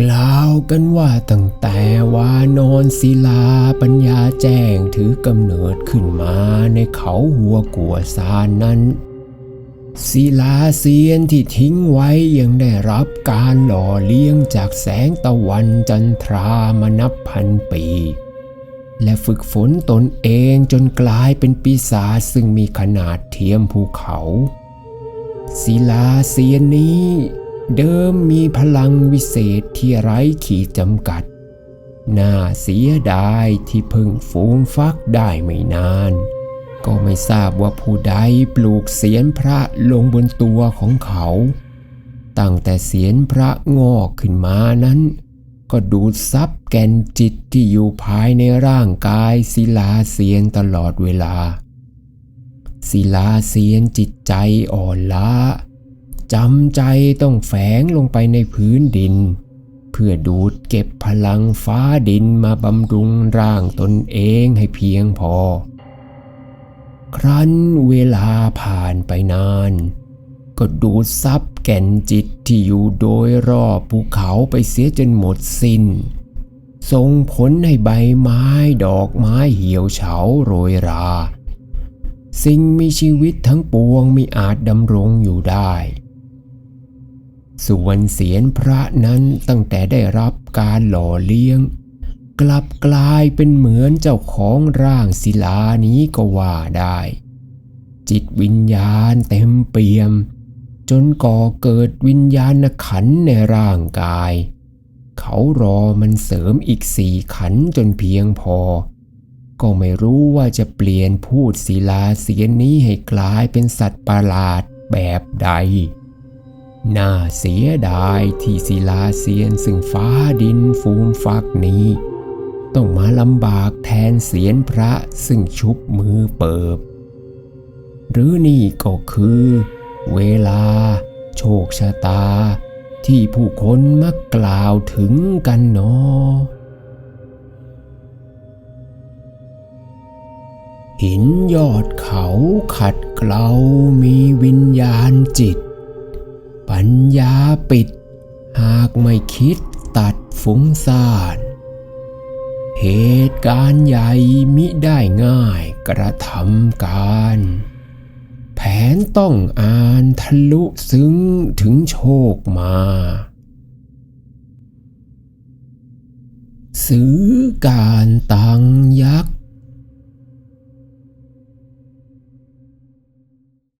กล่าวกันว่าตั้งแต่วานอนศิลาปัญญาแจ้งถือกำเนิดขึ้นมาในเขาหัวกัวซานนั้นศิลาเซียนที่ทิ้งไว้ยังได้รับการหล่อเลี้ยงจากแสงตะวันจันทรามานับพันปี และฝึกฝนตนเองจนกลายเป็นปีศาจซึ่งมีขนาดเทียมภูเขาศิลาเซียนนี้ เดิมมีพลังวิเศษที่ไร้ขีดจำกัด น่าเสียดายที่เพิ่งฟูมฟักได้ไม่นาน ก็ไม่ทราบว่าผู้ใดปลูกเสียนพระลงบนตัวของเขา ตั้งแต่เสียนพระงอกขึ้นมานั้น ก็ดูดซับแก่นจิตที่อยู่ภายในร่างกายศิลาเสียนตลอดเวลาศิลาเสียนจิตใจอ่อนล้า จำใจต้องแฝงลงไปในพื้นดิน เพื่อดูดเก็บพลังฟ้าดินมาบำรุงร่างตนเองให้เพียงพอ ครั้นเวลาผ่านไปนาน ก็ดูดซับแก่นจิตที่อยู่โดยรอบภูเขาไปเสียจนหมดสิน้นส่งผลให้ใบไม้ดอกไม้เหี่ยวเฉาโรยรา สิ่งมีชีวิตทั้งปวงไม่อาจดำรงอยู่ได้ ส่วนเสียนพระนั้นตั้งแต่ได้รับการหล่อเลี้ยง กลับกลายเป็นเหมือนเจ้าของร่างศิลานี้ก็ว่าได้ จิตวิญญาณเต็มเปี่ยม จนก่อเกิดวิญญาณขันในร่างกาย เขารอมันเสริมอีกสี่ขันจนเพียงพอ ก็ไม่รู้ว่าจะเปลี่ยนพูดศิลาเสียนนี้ให้กลายเป็นสัตว์ประหลาดแบบใด น่าเสียดายที่ศิลาเซียนซึ่งฟ้าดินฟูมฟักนี้ ต้องมาลำบากแทนเสียนพระซึ่งชุบมือเปิบ หรือนี่ก็คือ เวลา โชคชะตา ที่ผู้คนมักกล่าวถึงกันเนาะหินยอดเขาขัดเกลามีวิญญาณจิต ญญาปิด หากไม่คิดตัดฟุ้งซ่าน เหตุการณ์ใหญ่มิได้ง่ายกระทำการ แผนต้องอ่านทะลุซึ้งถึงโชคมาซื้อการตังยักษ์